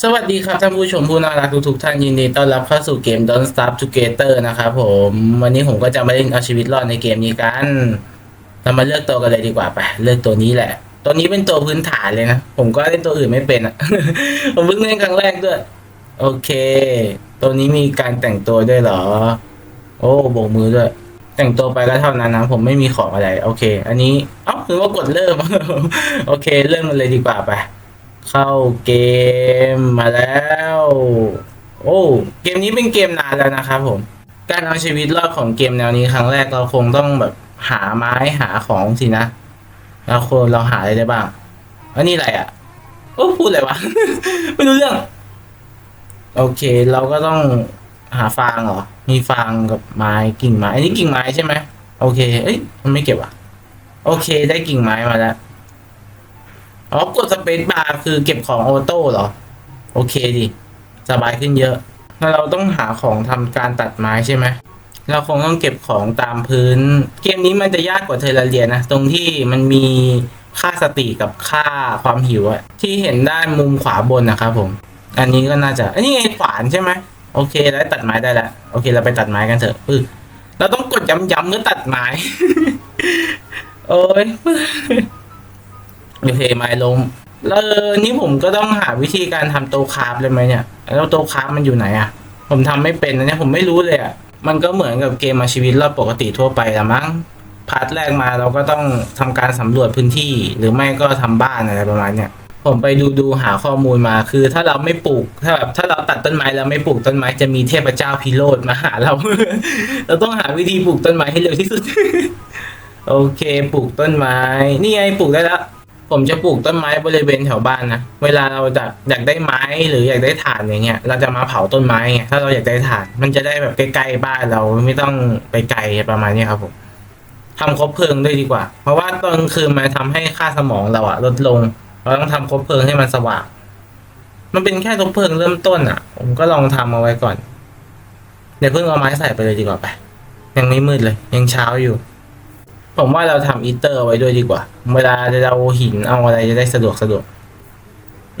สวัสดีครับท่านผู้ชมผู้น่ารักทุกๆท่านยินดีต้อนรับเข้าสู่เกม Don't Starve Together นะครับผม วันนี้ผมก็จะมาเล่นเอาชีวิตรอดในเกมนี้กัน เรามาเลือกตัวกันเลยดีกว่าไปเลือกตัวนี้แหละ ตัวนี้เป็นตัวพื้นฐานเลยนะ ผมก็เล่นตัวอื่นไม่เป็นอะ ผมเพิ่งเล่นครั้งแรกด้วย โอเค ตัวนี้มีการแต่งตัวด้วยเหรอ โอ้โบกมือด้วย แต่งตัวไปก็เท่านั้นนะผมไม่มีของอะไร โอเค อันนี้เอ้าคือว่ากดเริ่ม โอเค เริ่มกันเลยดีกว่าไป เข้าเกมมาแล้ว โอ้ เกมนี้เป็นเกมนานแล้วนะครับผม การเอาชีวิตรอดของเกมแนวนี้ครั้งแรกเราคงต้องแบบหาไม้หาของสินะแล้วคนเราหาอะไรได้บ้างอันนี้อะไรอะ โอ้พูดอะไรวะ ไม่รู้เรื่อง โอเค เราก็ต้องหาฟางเหรอ มีฟางกับไม้กิ่งไม้ อันนี้กิ่งไม้ใช่ไหม โอเค เอ้ย มันไม่เก็บอะ โอเค ได้กิ่งไม้มาแล้ว อ๋อกดสเปซบาร์คือเก็บของออโต้เหรอ โอเคดิสบายขึ้นเยอะแล้วเราต้องหาของทำการตัดไม้ใช่ไหมเราคงต้องเก็บของตามพื้น เกมนี้มันจะยากกว่าเทอร์เรียนะ ตรงที่มันมีค่าสติกับค่าความหิวอะที่เห็นด้านมุมขวาบนนะครับผม อันนี้ก็น่าจะ อันนี้ไงขวานใช่ไหมโอเคแล้วตัดไม้ได้แล้วโอเค เราไปตัดไม้กันเถอะปึ๊บเราต้องกดย้ำๆเมื่อตัดไม้ โอ้ย โอเคไม้ลงแล้วนี่ผมก็ต้องหาวิธีการทำโตะคราฟเลยไหมเนี่ยแล้วโตะคราฟมันอยู่ไหนอะผมทำไม่เป็นนะเนี่ยผมไม่รู้เลยอะมันก็เหมือนกับเกมมาชีวิตรอดปกติทั่วไปละมั้งพาร์ทแรกมาเราก็ต้องทำการสำรวจพื้นที่ หรือไม่ก็ทำบ้านอะไรประมาณเนี้ยผมไปดูดูหาข้อมูลมาคือ ถ้าเราไม่ปลูกถ้าแบบถ้าเราตัดต้นไม้แล้วไม่ปลูกต้นไม้จะมีเทพเจ้าพิโรธมาหาเรา เราต้องหาวิธีปลูกต้นไม้ให้เร็วที่สุด โอเค ปลูกต้นไม้ นี่ไงปลูกได้แล้ว ผมจะปลูกต้นไม้บริเวณแถวบ้านนะ เวลาเราจะอยากได้ไม้หรืออยากได้ถ่านอย่างเงี้ย เราจะมาเผาต้นไม้ไงถ้าเราอยากได้ถ่าน มันจะได้แบบใกล้ๆบ้านเราไม่ต้องไปไกลประมาณนี้ครับผมทำคบเพลิงด้วยดีกว่า เพราะว่าตอนกลางคืนมันทำให้ค่าสมองเราอะลดลง เราต้องทำคบเพลิงให้มันสว่าง มันเป็นแค่คบเพลิงเริ่มต้นอะผมก็ลองทำเอาไว้ก่อน เดี๋ยวเพิ่งเอาไม้ใส่ไปเลยดีกว่าไป ยังไม่มืดเลย ยังเช้าอยู่ ผมว่าเราทำอีเตอร์ไว้ด้วยดีกว่า เวลาเราหินเอาอะไรจะได้สะดวกสะดวก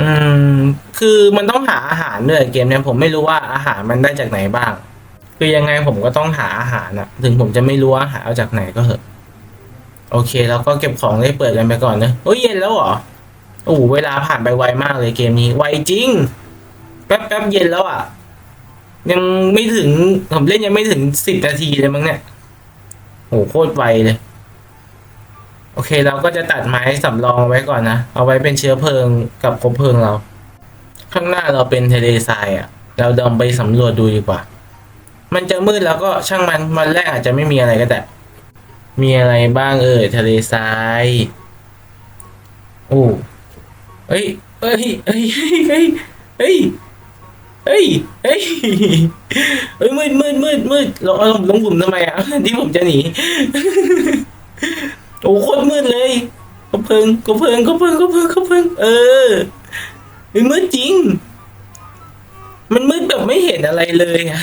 อืม คือมันต้องหาอาหารด้วยเกมเนี้ยผมไม่รู้ว่าอาหารมันได้จากไหนบ้าง คือยังไงผมก็ต้องหาอาหารนะถึงผมจะไม่รู้ว่าหาเอาจากไหนก็เถอะ โอเคเราก็เก็บของได้เปิดกันไปก่อนเนอะโอ้ยเย็นแล้วเหรอโอ้เวลาผ่านไปไวมากเลยเกมนี้ ไวจริง แป๊บแป๊บเย็นแล้วอะ ยังไม่ถึงผมเล่นยังไม่ถึงสิบนาทีเลยมั้งเนี่ยโหโคตรไวเลย โอเคเราก็จะตัดไม้สำรองไว้ก่อนนะ เอาไว้เป็นเชื้อเพลิงกับคบเพลิงเรา ข้างหน้าเราเป็นทะเลทรายอะ่ะ เราเดินไปสำรวจดูดีกว่า มันจะมืดแล้วก็ช่างมันวันแรกอาจจะไม่มีอะไรก็แต่ มีอะไรบ้างเออทะเลทรายโอ้เอ้ยเอ้ยเอ้ยเอ้ยเอ้ยเอ้ยเอ้ยเอ้ยมืดมืดมืดมืดเราเอาลงหลุมทำไมอะที่ผมจะหนี โอ้โคตรมืดเลยก็เพิงก็เพิงก็เพิงก็เพิงก็เพิงเออเฮ้ยมืดจริง มันมืดแบบไม่เห็นอะไรเลยอะ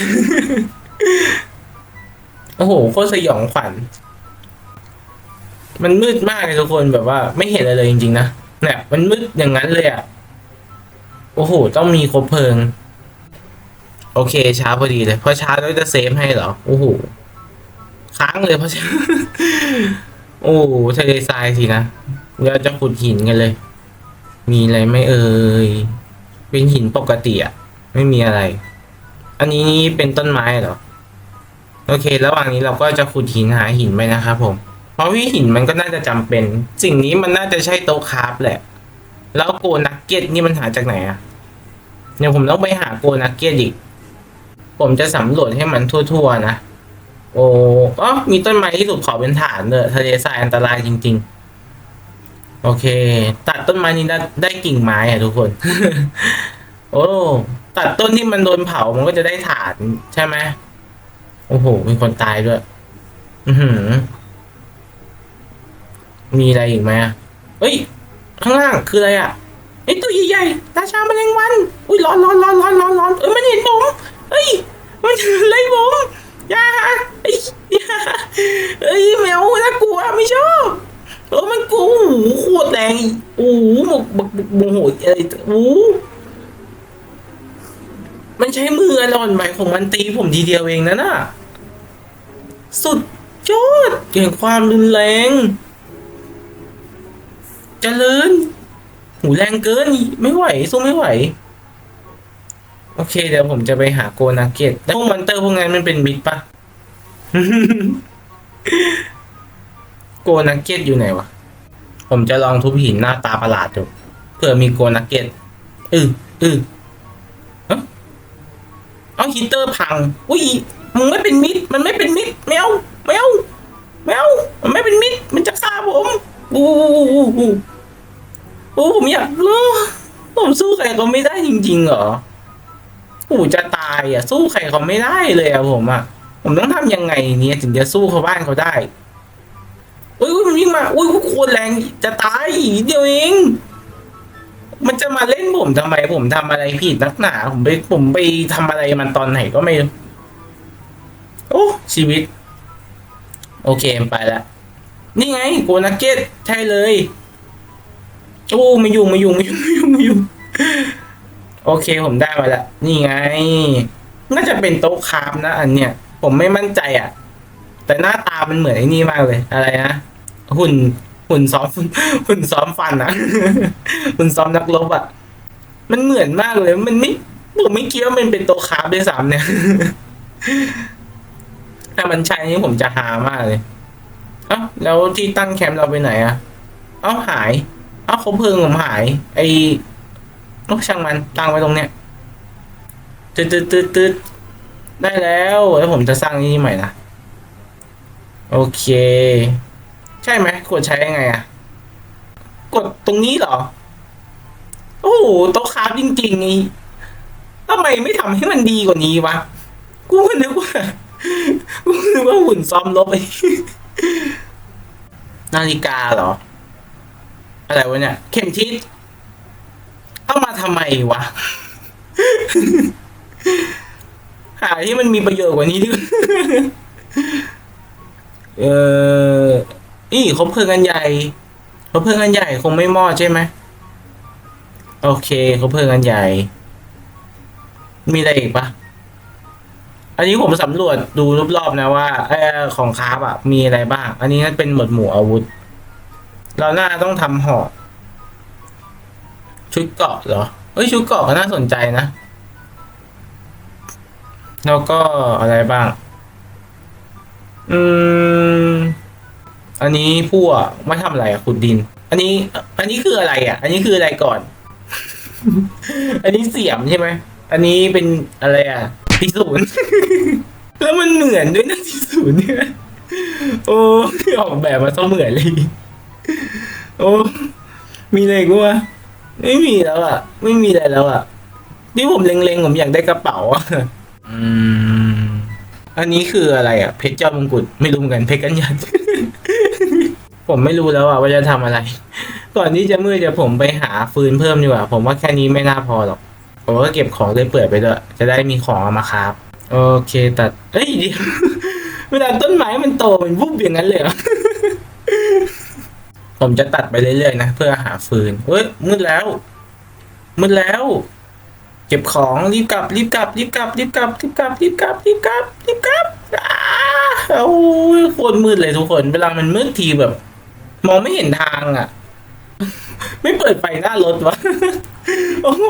โอ้โหโคตรสยองขวัญ มันมืดมากเลยทุกคนแบบว่า ไม่เห็นอะไรเลยจริงๆนะเนี่ยมันมืดอย่างนั้นเลยอะโอ้โห ต้องมีคบเพลิง โอเค ช้าพอดีเลย เพราะช้าแล้วจะเซฟให้เหรอ โอ้โห ค้างเลยเพราะช้า โอ้ทะเลทรายสินะเราจะขุดหินกันเลย มีอะไรไม่เอ่ย เป็นหินปกติอะไม่มีอะไร อันนี้เป็นต้นไม้เหรอ โอเค ระหว่างนี้เราก็จะขุดหินหาหินไปนะครับผม เพราะวิหินมันก็น่าจะจำเป็น สิ่งนี้มันน่าจะใช่โต๊ะคราฟแหละ แล้วโกนักเก็ตนี่มันหาจากไหนอะเดี๋ยวผมต้องไปหาโกนักเก็ตอีก ผมจะสำรวจให้มันทั่ว ๆ นะ โอ้อ๋อมีต้นไม้ที่ถูกเผาเป็นฐานเลยทะเลทรายอันตรายจริง ๆ โอเค ตัดต้นไม้นี้ได้ได้กิ่งไม้อะทุกคน โอ้ตัดต้นที่มันโดนเผามันก็จะได้ฐานใช่ไหมโอ้โห มีคนตายด้วย อือหือ มีอะไรอีกไหมเฮ้ย ข้างล่างคืออะไรอะไอ้ตัวใหญ่ๆราชาแมลงวัน อุ้ยร้อนร้อนร้อนร้อนร้อนร้อนเอ้ยมันเห็นผมเฮ้ย มันเห็นอะไล่ผม อย่าไอ้ยอย่าเอ้ยแมวน่ากลัวไม่ชอบเออมันกูโอ้โหโคตรแรงโอ้โหหมกหมกหมกโมโหอะไรโอ้มันใช้มืออร่อนไหมของมันตีผมทีเดียวเองนะน่ะสุดยอดเก่งความรุนแรงจเจริญหูแรงเกิน ไม่ไหวสู้ไม่ไหว โอเคเดี๋ยวผมจะไปหาโกนาเกตแล้วพวกมอนเตอร์พวกนั้นมันเป็นมิดปะโกนาเกตอยู่ไหนวะ ผมจะลองทุบหินหน้าตาประหลาดดูเผื่อมีโกนาเกตอืออือเอ้าเอาฮีตเตอร์พัง อุ้ยมึงไม่เป็นมิด มันไม่เป็นมิดไม่เอาไม่เอาไม่เอามันไม่เป็นมิด มันจะฆ่าผมอู้อู้อู้อู้โอ้ผมอยากรู้ผมสู้ใครเขาไม่ได้จริงๆเหรอ โอ้จะตายอะ สู้ใครเขาไม่ได้เลยอะผมอะ ผมต้องทำยังไงเนี่ยถึงจะสู้เขาบ้านเขาได้อุ้ยอุ้ยมันวิ่งมาอุ้ยอุ้ยโคตรแรงจะตายอีกเดียวเองมันจะมาเล่นผมทำไมผมทำอะไรผิดนักหนา ผมไปผมไปทำอะไรมันตอนไหนก็ไม่รู้โอ้ชีวิต โอเคไปละนี่ไงโกนักเก็ตใช่เลยโอ้ไม่ยุ่งไม่ยุ่งไม่ยุ่งไม่ยุ่งไม่ยุ่ง โอเคผมได้มาละนี่ไง น่าจะเป็นโต๊ะคราฟนะอันเนี้ย ผมไม่มั่นใจอะ แต่หน้าตามันเหมือนไอ้นี่มากเลย อะไรนะ หุ่น หุ่นซ้อม หุ่นซ้อมฟันอะหุ่นซ้อมนักรบอะมันเหมือนมากเลย มันไม่ผมไม่คิดว่ามันเป็นโต๊ะคราฟด้วยซ้ำเนี่ย ถ้ามันใช่นี่ผมจะหามากเลยเอ้าแล้วที่ตั้งแคมป์เราไปไหนอะเอ้าหาย เอ้าเขาเพลิงผมหาย ไอ โอ้ช่างมันตั้งไว้ตรงเนี้ยตืดตืดตืดตืดได้แล้วแล้วผมจะสร้างนี่ใหม่นะโอเค ใช่ไหมกดใช้ยังไงอะกดตรงนี้เหรอ โอ้โหโต๊ะคราฟจริงๆไอ้ทำไมไม่ทำให้มันดีกว่านี้วะ กูนึกว่ากูนึกว่าหุ่นซ้อมลบไอ้นาฬิกาเหรอ อะไรวะเนี่ย เข็มทิศ เอามาทำไมวะ หาที่มันมีประโยชน์กว่านี้ดิเอออีเขาเพิ่งกันใหญ่เขาเพิ่งกันใหญ่คงไม่มอดใช่ไหมโอเคเขาเพิ่งกันใหญ่ มีอะไรอีกปะอันนี้ผมสำรวจดูรอบๆนะว่าออของคราฟอะมีอะไรบ้าง อันนี้นั่นเป็นหมวดหมู่อาวุธ เราหน่าต้องทำหอก ชุดเกราะเหรอเอ้ยชุดเกราะก็น่าสนใจนะ แล้วก็อะไรบ้าง อืม อันนี้พวกไม่ทำอะไรอะขุดดิน อันนี้ อันนี้คืออะไรอะอันนี้คืออะไรก่อน อันนี้เสียมใช่ไหม อันนี้เป็นอะไรอะทีศูนย์แล้วมันเหมือนด้วยนะทีศูนย์เนี่ยโอ้ออกแบบมาเสมือนเลย โอ้ มีอะไรกูวะ ไม่มีแล้วอะ ไม่มีอะไรแล้วอะที่ผมเล็งๆผมอยากได้กระเป๋าอะอืม อันนี้คืออะไรอะ เพชรเจ้ามงกุฎไม่รู้เหมือนกันเพชรกันยันผมไม่รู้แล้วอะว่าจะทำอะไร ก่อนที่จะมืดจะผมไปหาฟืนเพิ่มดีกว่า ผมว่าแค่นี้ไม่น่าพอหรอก ผมก็เก็บของเลยเปื่อยไปด้วยจะได้มีของเอามาคราบโอเคตัดเอ้ยเดี๋ยวเวลาต้นไม้มันโตมันวุบอย่างนั้นเลยเหรอ ผมจะตัดไปเรื่อยๆนะ เพื่อหาฟืนเฮ้ยมืดแล้วมืดแล้ว เก็บของรีบกลับรีบกลับรีบกลับรีบกลับรีบกลับรีบกลับรีบกลับรีบกลับอ้าโอ้ยโคตรมืดเลยทุกคน เวลามันมืดทีแบบ มองไม่เห็นทางอะ ไม่เปิดไฟหน้ารถวะโอ้โห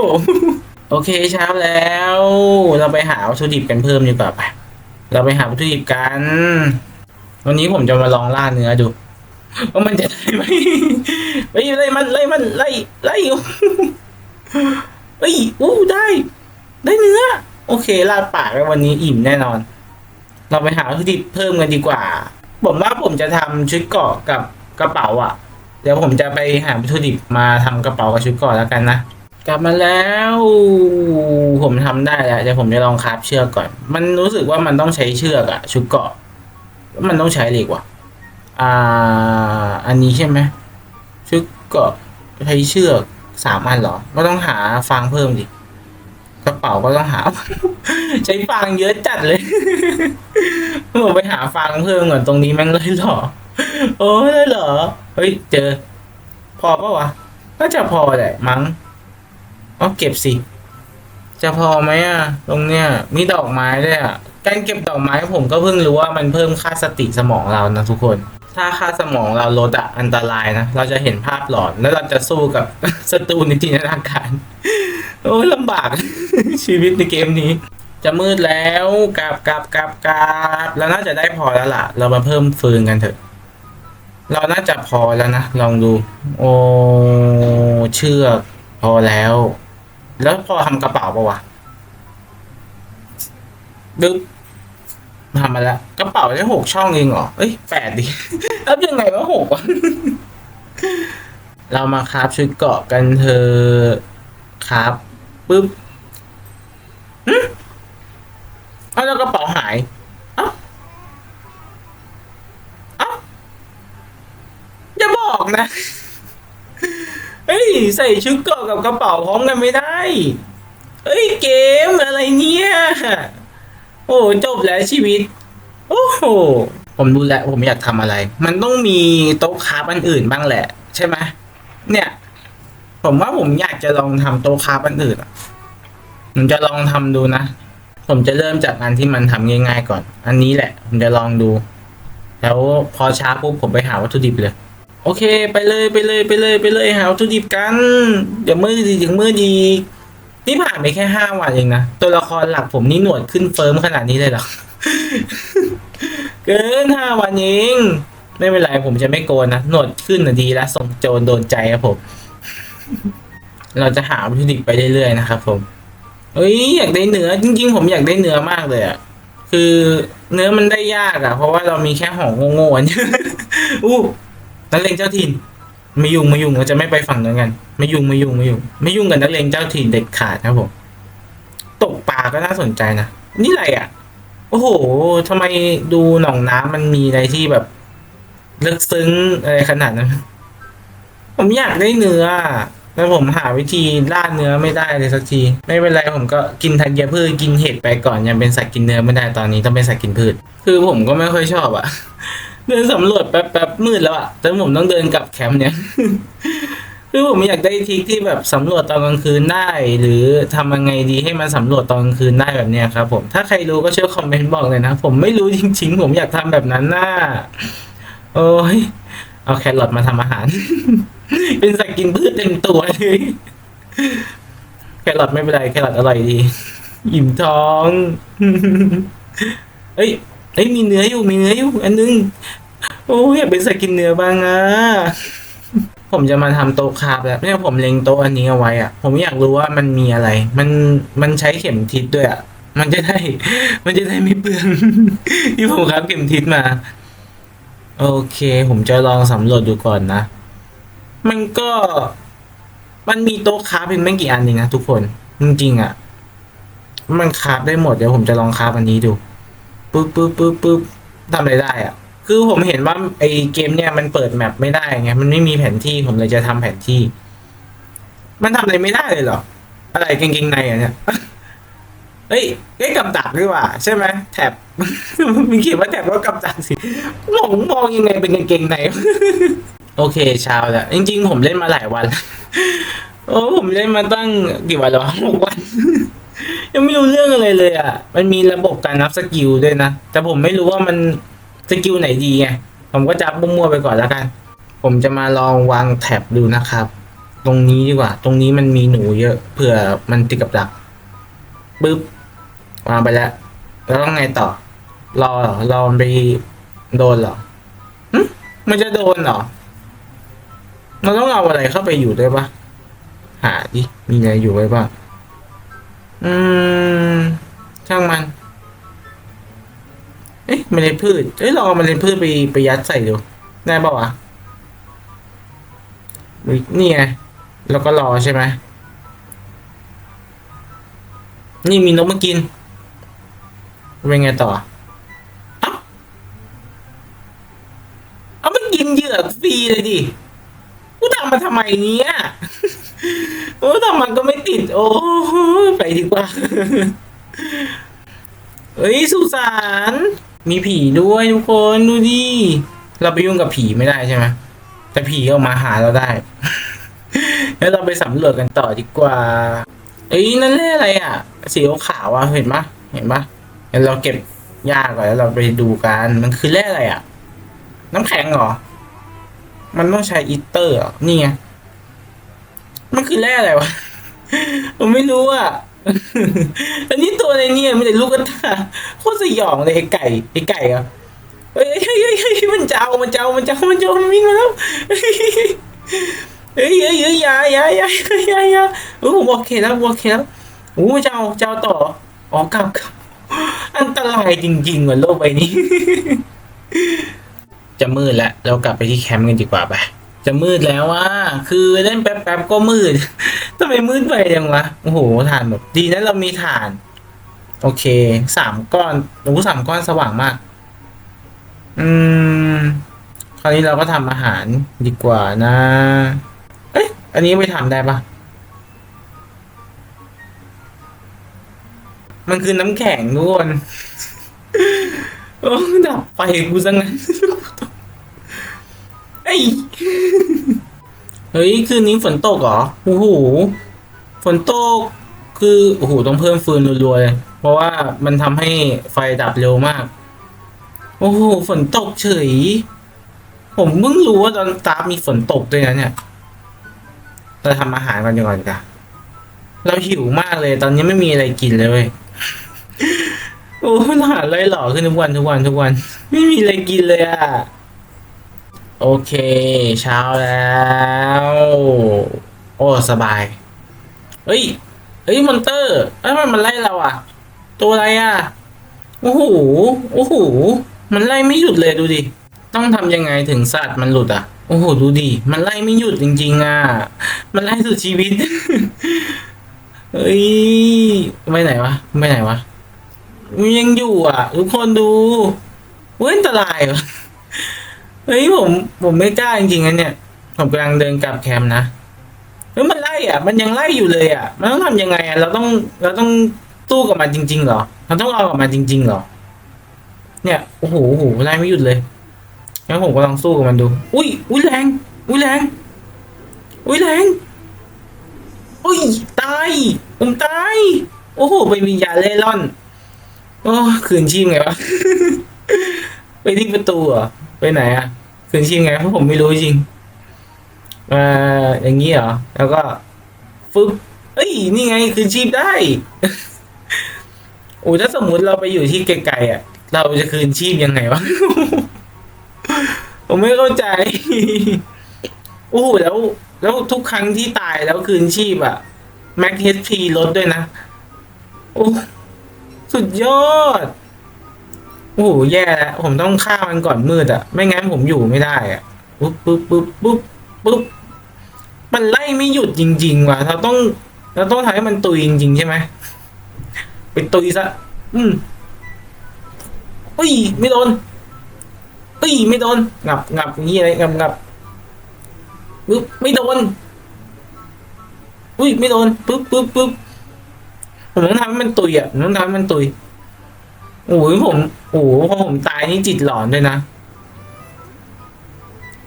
โอเคเช้าแล้ว เราไปหาวัตถุดิบกันเพิ่มดีกว่าไปเราไปหาวัตถุดิบกัน วันนี้ผมจะมาลองล่าเนื้อดู ว่ามันจะได้ไหมไล่ไล่มันไล่มันไล่ไล่เอ้ยอู้ได้ ได้เนื้อ โอเคลาดปากแล้ววันนี้อิ่มแน่นอน เราไปหาวัตถุดิบเพิ่มกันดีกว่า ผมว่าผมจะทำชุดเกาะกับกระเป๋าอะ เดี๋ยวผมจะไปหาวัตถุดิบมาทำกระเป๋ากับชุดเกาะแล้วกันนะกลับมาแล้ว ผมทำได้แล้วเดี๋ยวผมจะลองคาฟเชือกก่อน มันรู้สึกว่ามันต้องใช้เชือกอะชุดเกาะ มันต้องใช้เหล็กว่ะ อ่า อันนี้ใช่ไหมชุดเกาะใช้เชือกสามอันเหรอ ก็ต้องหาฟางเพิ่มดิ กระเป๋าก็ต้องหา ใช้ฟางเยอะจัดเลยผมไปหาฟางเพิ่มก่อนตรงนี้แม่งเลยเหรอ โอ้ยเลยเหรอ เฮ้ย เจอ พอปะวะ ก็จะพอแหละมั้งเอาเก็บสิ จะพอไหมอะ ตรงเนี้ย มีดอกไม้ด้วยอะ การเก็บดอกไม้ผมก็เพิ่งรู้ว่ามันเพิ่มค่าสติสมองเรานะทุกคน ถ้าค่าสมองเราลดอะอันตรายนะ เราจะเห็นภาพหลอนแล้วเราจะสู้กับศัตรูในจินตนาการ โอ้ยลำบาก ชีวิตในเกมนี้ จะมืดแล้วกลับกลับกลับกลับแล้วน่าจะได้พอแล้วล่ะ เรามาเพิ่มฟืนกันเถอะ เราน่าจะพอแล้วนะ ลองดู โอ้เชือกพอแล้ว แล้วพอทำกระเป๋าปะวะดึ๊บ ทำมาแล้วกระเป๋าได้หกช่องเองเหรอ เอ้ยแปดดิแล้วยังไงวะหกวะเรามาคราฟชุดเกาะกันเธอะครับปึ๊บหึเอาแล้วกระเป๋าหายอ้าอ้าอย่าบอกนะ เฮ้ย ใส่ชุดเกาะกับกระเป๋าพร้อมกันไม่ได้ เฮ้ย เกมอะไรเนี่ย โอ้จบแล้วชีวิต โอ้โหผมรู้แล้วผมอยากทำอะไร มันต้องมีโต๊ะคราฟอันอื่นบ้างแหละ ใช่ไหมเนี่ย ผมว่าผมอยากจะลองทำโต๊ะคราฟอันอื่นผมจะลองทำดูนะผมจะเริ่มจากอันที่มันทำง่ายๆก่อน อันนี้แหละ ผมจะลองดู แล้วพอช้าปุ๊บผมไปหาวัตถุดิบเลย โอเค ไปเลยไปเลยไปเลยไปเลยหาวัตถุดิบกัน เดี๋ยวมืดดีถึงมืดดี นี่ผ่านไปแค่ห้าวันเองนะ ตัวละครหลักผมนี่หนวดขึ้นเฟิร์มขนาดนี้เลยเหรอ เกินห้าวันเองไม่เป็นไรผมจะไม่โกนนะ หนวดขึ้นนะดีแล้วส่งโจรโดนใจครับผม เราจะหาวัตถุดิบไปเรื่อยๆนะครับผมเอ้ยอยากได้เนื้อจริง ๆ ผมอยากได้เนื้อมากเลยอะคือเนื้อมันได้ยากอะเพราะว่าเรามีแค่ห่อโง่ๆอู้นักเลงเจ้าถิ่น ไม่ยุ่งไม่ยุ่งเราจะไม่ไปฝั่งนั้นกัน ไม่ยุ่งไม่ยุ่งไม่ยุ่งไม่ยุ่งกับนักเลงเจ้าถิ่นเด็ดขาดนะผมตกปลาก็น่าสนใจนะนี่อะไรอะ โอ้โหทำไมดูหนองน้ำมันมีอะไรที่แบบลึกซึ้งอะไรขนาดนั้น ผมอยากได้เนื้อแล้วผมหาวิธีล่าเนื้อไม่ได้เลยสักที ไม่เป็นไรผมก็กินธัญพืชกินเห็ดไปก่อนยังเป็นสัตว์กินเนื้อไม่ได้ตอนนี้ต้องเป็นสัตว์กินพืช คือผมก็ไม่ค่อยชอบอะ เดินสำรวจแป๊บแป๊บมืดแล้วอะแต่ผมต้องเดินกลับแคมป์เนี่ย คือผมอยากได้ทริกที่แบบสำรวจตอนกลางคืนได้ หรือทำยังไงดีให้มันสำรวจตอนกลางคืนได้แบบเนี้ยครับ ผมถ้าใครรู้ก็ช่วยคอมเมนต์บอกเลยนะ ผมไม่รู้จริง ๆ ผมอยากทำแบบนั้นน่าโอ้ยเอาแครอทมาทำอาหาร เป็นสัตว์กินพืชเต็มตัวเลยแครอทไม่เป็นไรแครอทอร่อยดี อิ่มท้อง เอ้ย เอ้ยมีเนื้ออยู่มีเนื้ออยู่อันนึง โอ้ยอยากเป็นสกินเนื้อบ้างอะผมจะมาทำโต๊ะคาฟแล้วเนี่ยผมเล็งโต๊ะอันนี้เอาไว้อะผมอยากรู้ว่ามันมีอะไร มันมันใช้เข็มทิศด้วยอะมันจะได้ มันจะได้ไม่เปลืองที่ผมครับเข็มทิศมา โอเค ผมจะลองสำรวจดูก่อนนะ มันก็ มันมีโต๊ะคาฟเพียงไม่กี่อันเองนะทุกคน จริงๆอะมันคาฟได้หมดเดี๋ยวผมจะลองคาฟอันนี้ดู ปึ๊บปึ๊บปึ๊บปึ๊บทำอะไรได้อะคือผมเห็นว่าไอเกมเนี่ยมันเปิดแมปไม่ได้ไงมันไม่มีแผนที่ผมเลยจะทำแผนที่ มันทำอะไรไม่ได้เลยเหรอ อะไรเก่งๆในอะเนี่ยเฮ้ยเฮ้ยกับดักดีกว่า ใช่ไหมแท็บมีเขียนว่าแท็บก็กับดักสิมองมองยังไงเป็นกางเกงในโอเคเช้าแล้วจริง ๆ ผมเล่นมาหลายวัน โอ้ผมเล่นมาตั้งกี่วันแล้วหกวัน ยังไม่รู้เรื่องอะไรเลยอะ มันมีระบบการนับสกิลด้วยนะ แต่ผมไม่รู้ว่ามันสกิลไหนดีไง ผมก็จับมั่วๆไปก่อนแล้วกัน ผมจะมาลองวางแท็บดูนะครับ ตรงนี้ดีกว่า ตรงนี้มันมีหนูเยอะ เผื่อมันติดกับดักปึ๊บวางไปแล้ว แล้วต้องไงต่อ รอเหรอ รอมันไปโดนเหรอหึมันจะโดนเหรอ เราต้องเอาอะไรเข้าไปอยู่ด้วยปะหาดิ มีอะไรอยู่ไว้บ้าง อืม ช่างมัน เอ๊ะเมล็ดพืช เอ้ยลองเอาเมล็ดพืชไปไปยัดใส่ดู ได้ปะวะนี่ไง แล้วก็รอใช่ไหม นี่มีนกมากิน เป็นไงต่อเอ้าเอามันกินเหยือฟรีเลยดิ กูทำมาทำไมเนี้ย โอ้ทำมันก็ไม่ติด โอ้ไปดีกว่าเอ้ยสุสานมีผีด้วยทุกคนดูดิเราไปยุ่งกับผีไม่ได้ใช่ไหมแต่ผีออกมาหาเราได้ แล้วเราไปสำรวจกันต่อดีกว่า เอ้ยนั่นแร่อะไรอะ สีขาวอะเห็นปะเห็นปะเดี๋ยวเราเก็บหญ้าก่อนแล้วเราไปดูกันมันคือแร่อะไรอะ น้ำแข็งเหรอ มันต้องใช้อีเตอร์อนี่ไง มันคือแร่อะไรวะ ผมไม่รู้อะ อันนี้ตัวอะไรเนี่ยมีแต่ลูกกระตาโคตรสยองเลยไอ้ไก่ไอ้ไก่อะเฮ้ยเฮ้ยเฮ้ยเฮ้ยมันเจ้ามันเจ้ามันเจ้ามันเจ้ามันวิ่งมาแล้วเฮ้ยเฮ้ยเฮ้ยยายายายายาโอ้ผมโอเคแล้วโอเคแล้วโอ้เจ้าเจ้าต่ออ๋อกลับอันตรายจริงๆว่ะโลกใบนี้ จะมืดแล้วเรากลับไปที่แคมป์กันดีกว่าไป จะมืดแล้วว่าคือเล่นแป๊บๆก็มืดทำไมมืดไปจังวะโอ้โหถ่านแบบดีนะเรามีถ่าน โอเคสามก้อนโอ้สามก้อนสว่างมาก อืม คราวนี้เราก็ทำอาหารดีกว่านะ เอ๊ะอันนี้ไม่ทำได้ปะมันคือน้ำแข็งทุกคนโอ้ดับไฟกูซะงั้น อ้ยเฮ้ยคืนนี้ฝนตกเหรอโอ้โหฝนตก คือโอ้โหต้องเพิ่มฟืนรัวๆเลยเพราะว่ามันทำให้ไฟดับเร็วมาก โอ้โหฝนตกเฉย ผมเพิ่งรู้ว่าตอนตามีฝนตกด้วยนะเนี่ยเราทำอาหารกันดีกว่อนจ้ะเราหิวมากเลย ตอนนี้ไม่มีอะไรกินเลยเว้ยโอ้อาหารเลยหล่อขึ้นทุกวันทุกวันทุกวัน ไม่มีอะไรกินเลยอะ โอเค เช้าแล้ว โอ้ สบาย เฮ้ย เฮ้ย มอนเตอร์เอ้ยมันมันไล่เราอะ ตัวอะไรอะ โอ้โห โอ้โห มันไล่ไม่หยุดเลยดูดิ ต้องทำยังไงถึงสัตว์มันหลุดอะ โอ้โห ดูดิ มันไล่ไม่หยุดจริงๆอะ มันไล่สุดชีวิต เฮ้ย ไปไหนวะ ไปไหนวะ มันยังอยู่อะ ทุกคนดูเว้ยอันตรายวะ เฮ้ยผมผมไม่กล้าจริงๆนะเนี่ย ผมกำลังเดินกลับแคมป์นะเฮ้ยมันไล่อะ มันยังไล่อยู่เลยอะ มันต้องทำยังไงอะ เราต้องเราต้องสู้กับมันจริงๆเหรอเราต้องเอากับมันจริงๆเหรอ เนี่ยโอ้โหโอ้โหไล่ไม่หยุดเลยงั้นผมก็ลองสู้กับมันดู อุ้ยอุ้ยแรง อุ้ยแรง อุ้ยแรง อุ้ยตายผมตาย โอ้โหไปนวิญญาณเล่ร่อน โอ้คืนชีพไงวะ ไปที่ประตูเหรอ ไปไหนอะคืนชีพไงเพราะผมไม่รู้จริงเอ่ออย่างนี้เหรอ แล้วก็ฟึบเอ้ย นี่ไงคืนชีพได้โอ้ถ้าสมมุติเราไปอยู่ที่ไกลๆอะ เราจะคืนชีพยังไงวะ ผมไม่เข้าใจ โอ้โหแล้ว แล้วทุกครั้งที่ตายแล้วคืนชีพอะแม็กเฮดพีลดด้วยนะ โอ้ สุดยอดโอ้โหแย่แล้วผมต้องฆ่ามันก่อนมืดอะไม่งั้นผมอยู่ไม่ได้อะปุ๊บปุ๊บปุ๊บปุ๊บปุ๊บมันไล่ไม่หยุดจริง ๆ ว่ะเราต้องเราต้องทำให้มันตุยจริงๆใช่ไหมไปตุยซะอืมอุ้ยไม่โดนอุ้ยไม่โดนงับงับอย่างนี้อะไรงับงับปึ๊บไม่โดนอุ้ยไม่โดนปึ๊บปึ๊บปึ๊บผมต้องทำให้มันตุยอะผมต้องทำให้มันตุย โอ้ยผมโอ้โหพอผมตายนี่จิตหลอนด้วยนะ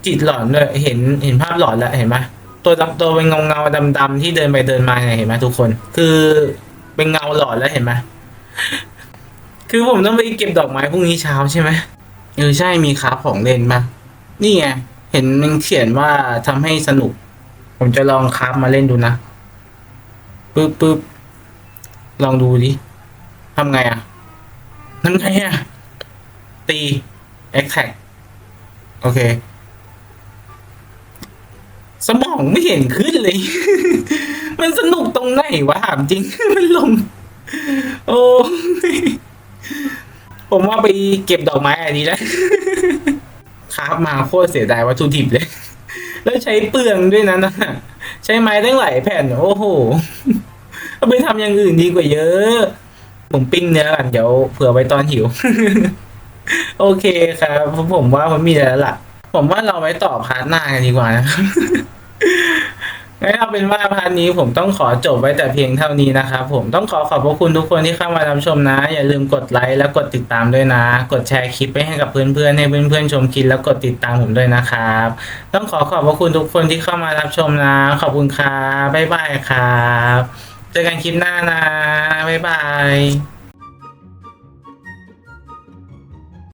จิตหลอนด้วยเห็นเห็นภาพหลอนแล้วเห็นไหมตัวดำตัวเป็นเงาเงาดำๆที่เดินไปเดินมาเนี่ยเห็นไหมทุกคน คือเป็นเงาหลอนแล้วเห็นไหมคือผมต้องไปเก็บดอกไม้พรุ่งนี้เช้าใช่ไหมเออใช่มีคราฟของเล่นมานี่ไงเห็นมันเขียนว่าทำให้สนุก ผมจะลองคราฟมาเล่นดูนะปึ๊บปึ๊บลองดูดิทำไงอะ ทำไงอะตีแอคแท็กโอเค สมองไม่เห็นขึ้นเลย มันสนุกตรงไหนวะถามจริง มันลง โอ้ผมว่าไปเก็บดอกไม้อันนี้แล้วครับมาโคตรเสียดายวัตถุดิบเลย แล้วใช้เปลืองด้วยนะนะใช้ไม้ตั้งหลายแผ่น โอ้โหเอาไปทำอย่างอื่นดีกว่าเยอะ ผมปิ้งเนื้อกันเดี๋ยวเผื่อไว้ตอนหิว โอเคครับผมว่ามันมีแล้วล่ะ ผมว่าเราไว้ต่อพาร์ทหน้ากันดีกว่านะครับงั้นเอาเป็นว่าพาร์ทนี้ผมต้องขอจบไว้แต่เพียงเท่านี้นะครับผมต้องขอขอบพระคุณทุกคนที่เข้ามารับชมนะ อย่าลืมกดไลค์และกดติดตามด้วยนะ กดแชร์คลิปไปให้กับเพื่อนๆให้เพื่อนๆชมคลิปแล้วกดติดตามผมด้วยนะครับ ต้องขอขอบพระคุณทุกคนที่เข้ามารับชมนะ ขอบคุณครับบ๊ายบายครับเจอกันคลิปหน้านะ บ๊ายบาย